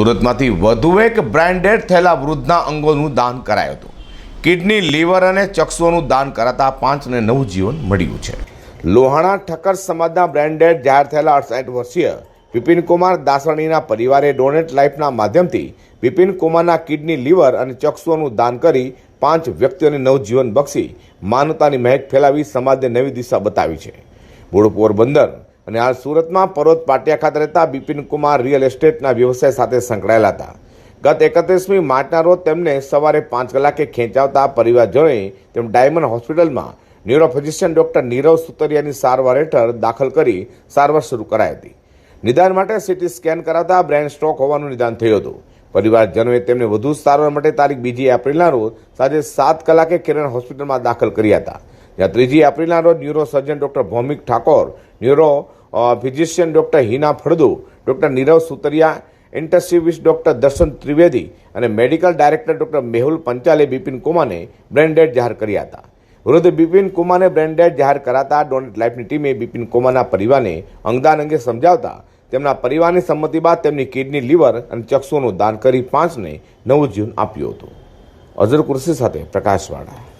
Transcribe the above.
સુરતમાંથી વધુ એક બ્રાન્ડેડ થયેલા વૃદ્ધના અંગોનું દાન કરાયું હતું. કિડની, લીવર અને ચક્ષુઓનું દાન કરાતા પાંચને નવું જીવન મળ્યું છે. લોહાણા ઠક્કર સમાજના બ્રાન્ડેડ જાહેર થયેલા અડસાઠ વર્ષીય વિપિનકુમાર દાસણીના પરિવારે ડોનેટ લાઈફના માધ્યમથી વિપિનકુમારના કિડની, લીવર અને ચક્ષુઓનું દાન કરી પાંચ વ્યક્તિઓને નવજીવન બક્ષી માનવતાની મહેક ફેલાવી સમાજને નવી દિશા બતાવી છે. મૂળ પોરબંદર અને આ સુરતમાં પર્વત પાટિયા ખાતે રહેતા બિપિન કુમાર રિયલ એસ્ટેટના વ્યવસાય સાથે સંકળાયેલા હતા. ગત એકત્રીસમી માર્ચના રોજ તેમને સવારે પાંચ કલાકે ખેંચાવતા પરિવારજનોએ તેમ ડાયમંડ હોસ્પિટલમાં ન્યુરો ફિઝિશિયન ડોક્ટર નીરવ સુતરિયાની સારવાર હેઠળ દાખલ કરી સારવાર શરૂ કરાઈ હતી. નિદાન માટે સીટી સ્કેન કરાવતા બ્રેન સ્ટ્રોક હોવાનું નિદાન થયું હતું. પરિવારજનોએ તેમને વધુ સારવાર માટે તારીખ બીજી એપ્રિલના રોજ સાંજે સાત કલાકે કિરણ હોસ્પિટલમાં દાખલ કર્યા હતા. જ્યાં ત્રીજી એપ્રિલના રોજ neuro surgeon doctor Bhaumik Thakor, neuro physician doctor Hina Faldu, doctor Nirav Sutariya intensivist doctor Darshan Trivedi અને મેડિકલ ડાયરેક્ટર ડૉક્ટર મેહુલ પંચાલે બિપિન કુમારને બ્રેન્ડેડ જાહેર કર્યા હતા. વૃદ્ધ બિપિન કુમારને બ્રેન્ડેડ જાહેર કરાતા ડોનેટ લાઈફની ટીમે બિપિન કુમારના પરિવારને અંગદાન અંગે સમજાવતા તેમના પરિવારની સંમતિ બાદ તેમની કિડની, લીવર અને ચક્ષુનું દાન કરી પાંચને નવું જીવન આપ્યું હતું. અઝર કુર્સી સાથે પ્રકાશવાળા.